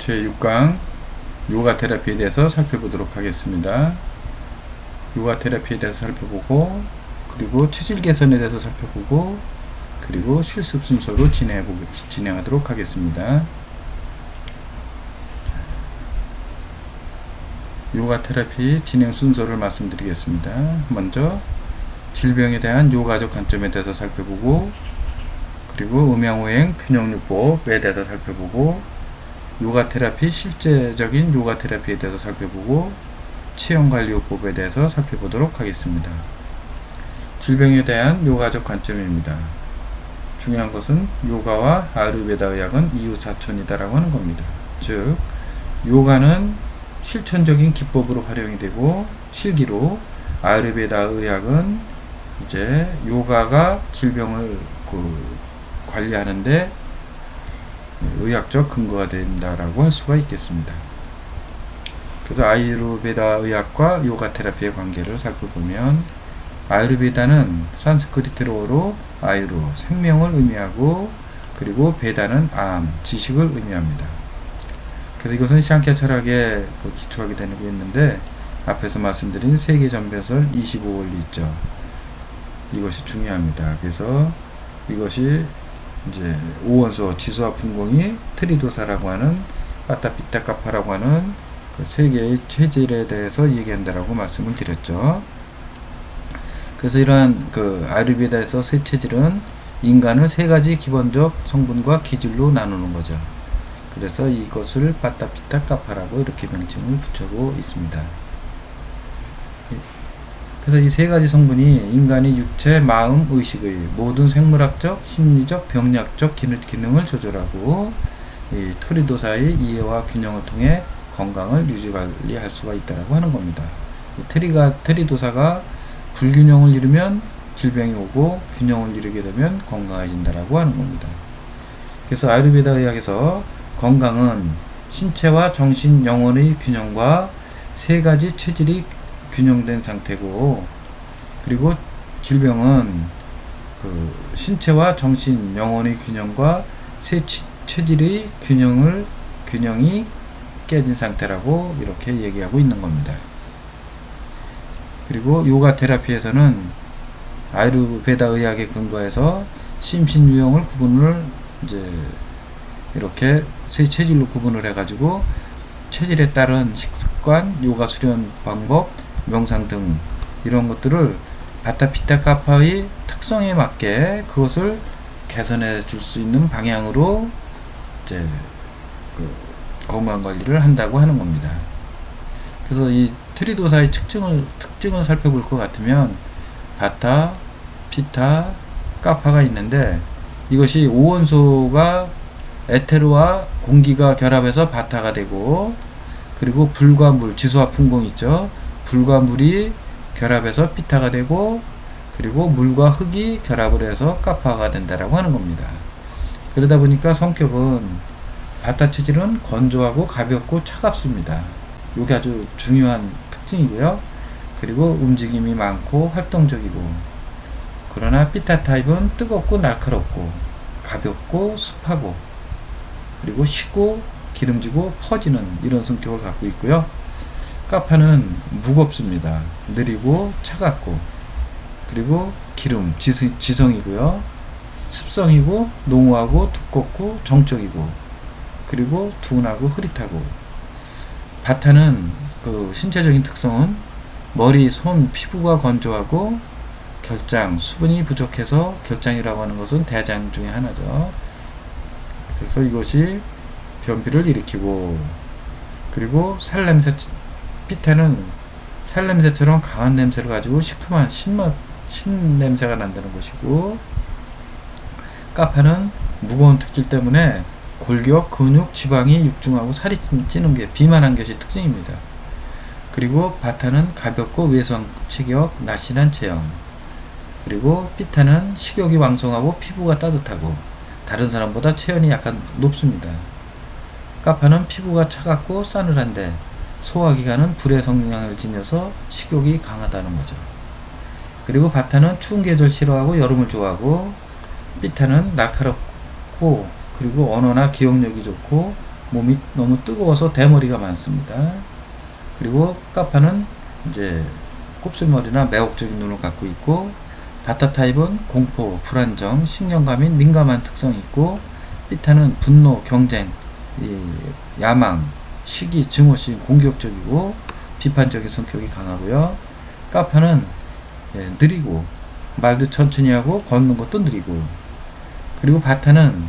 제6강 요가 테라피에 대해서 살펴보도록 하겠습니다. 요가 테라피에 대해서 살펴보고 그리고 체질 개선에 대해서 살펴보고 그리고 실습 순서로 진행해 보 진행하도록 하겠습니다. 요가 테라피 진행 순서를 말씀드리겠습니다. 먼저 질병에 대한 요가적 관점에 대해서 살펴보고 그리고 음양오행 균형요법에 대해서 살펴보고 요가 테라피 실제적인 요가 테라피에 대해서 살펴보고 체형관리요법에 대해서 살펴보도록 하겠습니다. 질병에 대한 요가적 관점입니다. 중요한 것은 요가와 아유르베다 의학은 이웃사촌이다라고 하는 겁니다. 즉 요가는 실천적인 기법으로 활용이 되고 실기로 아유르베다 의학은 이제 요가가 질병을 그 관리하는데 의학적 근거가 된다라고 할 수가 있겠습니다. 그래서 아유르베다 의학과 요가 테라피의 관계를 살펴보면 아유르베다는 산스크리트어로 아유르 생명을 의미하고 그리고 베다는 암 지식을 의미합니다. 그래서 이것은 샹케 철학에 그 기초하게 게 있는데 앞에서 말씀드린 세계 전변설 25원리 있죠. 이것이 중요합니다. 그래서 이것이 이제 오원소 지수와 분공이 트리도사라고 하는 파타피타카파라고 하는 그 세 개의 체질에 대해서 얘기한다라고 말씀을 드렸죠. 그래서 이러한 그 아유르베다에서 세 체질은 인간을 세 가지 기본적 성분과 기질로 나누는 거죠. 그래서 이것을 파타피타카파라고 이렇게 명칭을 붙여고 있습니다. 그래서 이 세 가지 성분이 인간의 육체, 마음, 의식의 모든 생물학적, 심리적, 병력적 기능을 조절하고 이 토리도사의 이해와 균형을 통해 건강을 유지 관리할 수가 있다라고 하는 겁니다. 트리가 트리도사가 불균형을 이루면 질병이 오고 균형을 이루게 되면 건강해진다라고 하는 겁니다. 그래서 아유르베다 의학에서 건강은 신체와 정신, 영혼의 균형과 세 가지 체질이 균형된 상태고 그리고 질병은 그 신체와 정신, 영혼의 균형과 세 체질의 균형을 균형이 깨진 상태라고 이렇게 얘기하고 있는 겁니다. 그리고 요가 테라피에서는 아유르베다 의학에 근거해서 심신 유형을 구분을 이제 이렇게 세 체질로 구분을 해가지고 체질에 따른 식습관, 요가 수련 방법, 명상 등 이런 것들을 바타피타 카파의 특성에 맞게 그것을 개선해 줄 수 있는 방향으로 이제 그 건강 관리를 한다고 하는 겁니다. 그래서 이 트리도사의 특징을 특징을 살펴볼 것 같으면 바타, 피타, 카파가 있는데 이것이 오원소가 에테르와 공기가 결합해서 바타가 되고 그리고 불과 물, 지수와 풍공 있죠. 불과 물이 결합해서 피타가 되고 그리고 물과 흙이 결합을 해서 카파가 된다라고 하는 겁니다. 그러다 보니까 성격은 바타 체질은 건조하고 가볍고 차갑습니다. 이게 아주 중요한 특징이고요. 그리고 움직임이 많고 활동적이고 그러나 피타 타입은 뜨겁고 날카롭고 가볍고 습하고 그리고 시고 기름지고 퍼지는 이런 성격을 갖고 있고요. 까파는 무겁습니다. 느리고 차갑고 그리고 기름 지성, 지성 이고요. 습성이고 농후하고 두껍고 정적이고 그리고 둔하고 흐릿하고 바타는 그 신체적인 특성은 머리, 손, 피부가 건조하고 결장, 수분이 부족해서 결장이라고 하는 것은 대장 중에 하나죠. 그래서 이것이 변비를 일으키고 그리고 살냄새 피테는 살 냄새처럼 강한 냄새를 가지고 시큼한 신맛 신냄새가 난다는 것이고 까파는 무거운 특질 때문에 골격, 근육, 지방이 육중하고 살이 찌는 게 비만한 것이 특징입니다. 그리고 바타는 가볍고 외소한 체격, 날씬한 체형. 그리고 피타는 식욕이 왕성하고 피부가 따뜻하고 다른 사람보다 체온이 약간 높습니다. 까파는 피부가 차갑고 싸늘한데 소화기관은 불의 성향을 지녀서 식욕이 강하다는 거죠. 그리고 바타는 추운 계절 싫어하고 여름을 좋아하고 삐타는 날카롭고 그리고 언어나 기억력이 좋고 몸이 너무 뜨거워서 대머리가 많습니다. 그리고 까파는 이제 곱슬머리나 매혹적인 눈을 갖고 있고 바타 타입은 공포, 불안정, 신경감 및 민감한 특성이 있고 삐타는 분노, 경쟁, 이 야망, 시기, 증오심, 공격적이고 비판적인 성격이 강하고요. 까파는 예, 느리고 말도 천천히 하고 걷는 것도 느리고 그리고 바타는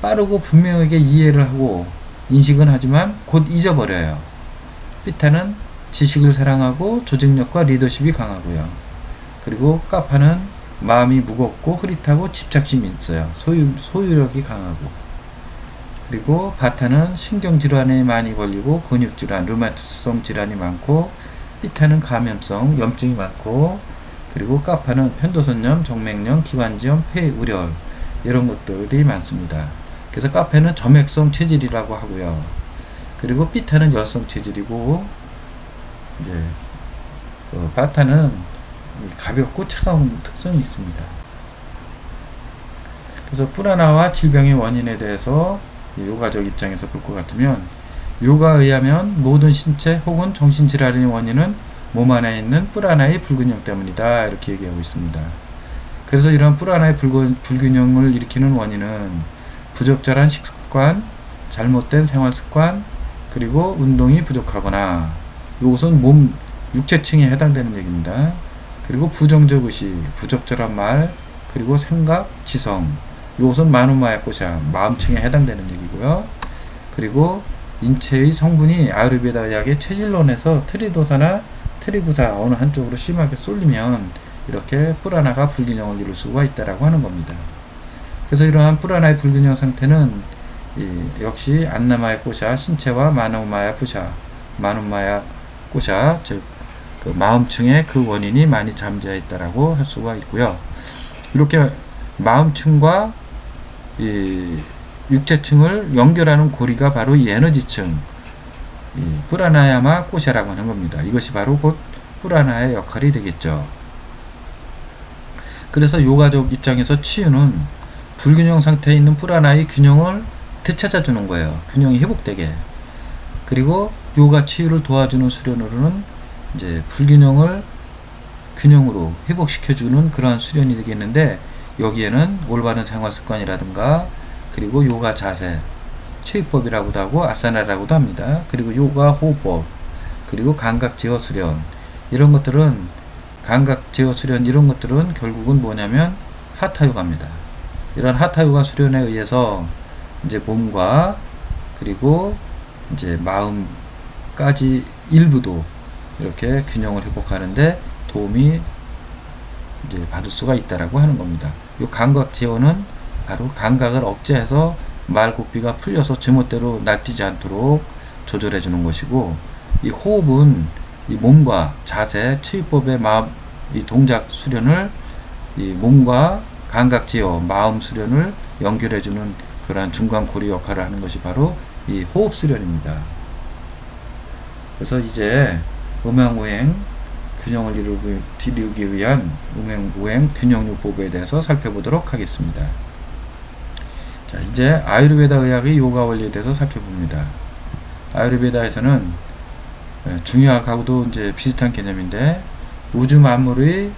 빠르고 분명하게 이해를 하고 인식은 하지만 곧 잊어버려요. 삐타는 지식을 사랑하고 조직력과 리더십이 강하고요. 그리고 까파는 마음이 무겁고 흐릿하고 집착심이 있어요. 소유, 소유력이 강하고. 그리고 바타는 신경질환에 많이 걸리고 근육질환, 류마티성 질환이 많고 삐타는 감염성, 염증이 많고 그리고 까파는 편도선염, 정맥염, 기관지염, 폐우열 이런 것들이 많습니다. 그래서 카페는 점액성 체질이라고 하고요. 그리고 삐타는 열성 체질이고 이제 그 바타는 가볍고 차가운 특성이 있습니다. 그래서 뿌라나와 질병의 원인에 대해서 요가적 입장에서 볼 것 같으면 요가에 의하면 모든 신체 혹은 정신질환의 원인은 몸 안에 있는 뿌라나의 불균형 때문이다 이렇게 얘기하고 있습니다. 그래서 이런 불균, 불균형을 일으키는 원인은 부적절한 식습관, 잘못된 생활 습관, 그리고 운동이 부족하거나 이것은 몸 육체층에 해당되는 얘기입니다. 그리고 부정적 의식, 부적절한 말, 그리고 생각, 지성 이것은 마누마야 꼬샤 마음층에 해당되는 얘기고요. 그리고 인체의 성분이 아유르베다 약의 체질론에서 트리도사나 트리구사 어느 한쪽으로 심하게 쏠리면 이렇게 뿌라나가 불균형을 이룰 수가 있다라고 하는 겁니다. 그래서 이러한 뿌라나의 불균형 상태는 이, 역시 안나마야 꼬샤 신체와 마누마야 부샤 마누마야 꼬샤 즉 그 마음층의 그 원인이 많이 잠재해 있다라고 할 수가 있고요. 이렇게 마음층과 이 육체층을 연결하는 고리가 바로 이 에너지층, 이 뿌라나야마 꼬샤라고 하는 겁니다. 이것이 바로 곧 뿌라나의 역할이 되겠죠. 그래서 요가적 입장에서 치유는 불균형 상태에 있는 뿌라나의 균형을 되찾아주는 거예요. 균형이 회복되게. 그리고 요가 치유를 도와주는 수련으로는 이제 불균형을 균형으로 회복시켜주는 그러한 수련이 되겠는데 여기에는 올바른 생활 습관이라든가 그리고 요가 자세, 체육법이라고도 하고 아사나라고도 합니다. 그리고 요가 호흡법, 그리고 감각 제어 수련 이런 것들은 감각 제어 수련 이런 것들은 결국은 뭐냐면 하타 요가입니다. 이런 하타 요가 수련에 의해서 이제 몸과 그리고 이제 마음까지 일부도 이렇게 균형을 회복하는데 도움이 이제 받을 수가 있다라고 하는 겁니다. 이 감각 제어는 바로 감각을 억제해서 말 고삐가 풀려서 제멋대로 날뛰지 않도록 조절해 주는 것이고 이 호흡은 이 몸과 자세, 치유법의 마음, 이 동작 수련을 이 몸과 감각 제어, 마음 수련을 연결해 주는 그러한 중간 고리 역할을 하는 것이 바로 이 호흡 수련입니다. 그래서 이제 음양오행 균형을 이루기, 이루기 위한 음양오행 균형요법에 대해서 살펴보도록 하겠습니다. 자, 이제 아유르베다 의학의 요가 원리에 대해서 살펴봅니다. 아유르베다에서는 예, 중의학하고도 이제 비슷한 개념인데 우주 만물의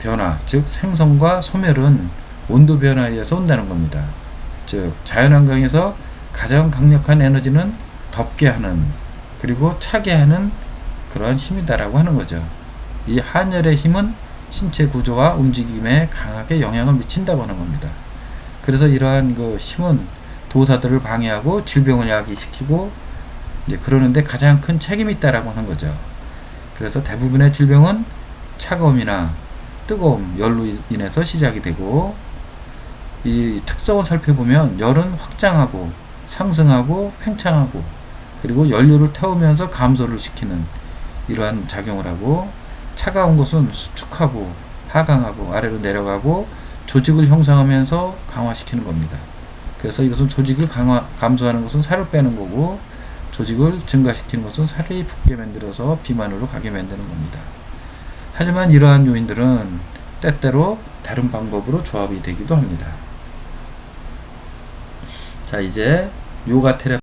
변화, 즉 생성과 소멸은 온도 변화에 의해서 온다는 겁니다. 즉 자연환경에서 가장 강력한 에너지는 덥게 하는 그리고 차게 하는 그러한 힘이다라고 하는 거죠. 이 한열의 힘은 신체 구조와 움직임에 강하게 영향을 미친다고 하는 겁니다. 그래서 이러한 그 힘은 도사들을 방해하고 질병을 야기시키고 이제 그러는데 가장 큰 책임이 있다라고 하는 거죠. 그래서 대부분의 질병은 차가움이나 뜨거움, 열로 인해서 시작이 되고 이 특성을 살펴보면 열은 확장하고 상승하고 팽창하고 그리고 연료를 태우면서 감소를 시키는 이러한 작용을 하고 차가운 것은 수축하고 하강하고 아래로 내려가고 조직을 형성하면서 강화시키는 겁니다. 그래서 이것은 조직을 강화, 감소하는 것은 살을 빼는 거고 조직을 증가시키는 것은 살이 붓게 만들어서 비만으로 가게 만드는 겁니다. 하지만 이러한 요인들은 때때로 다른 방법으로 조합이 되기도 합니다. 자, 이제 요가 테라피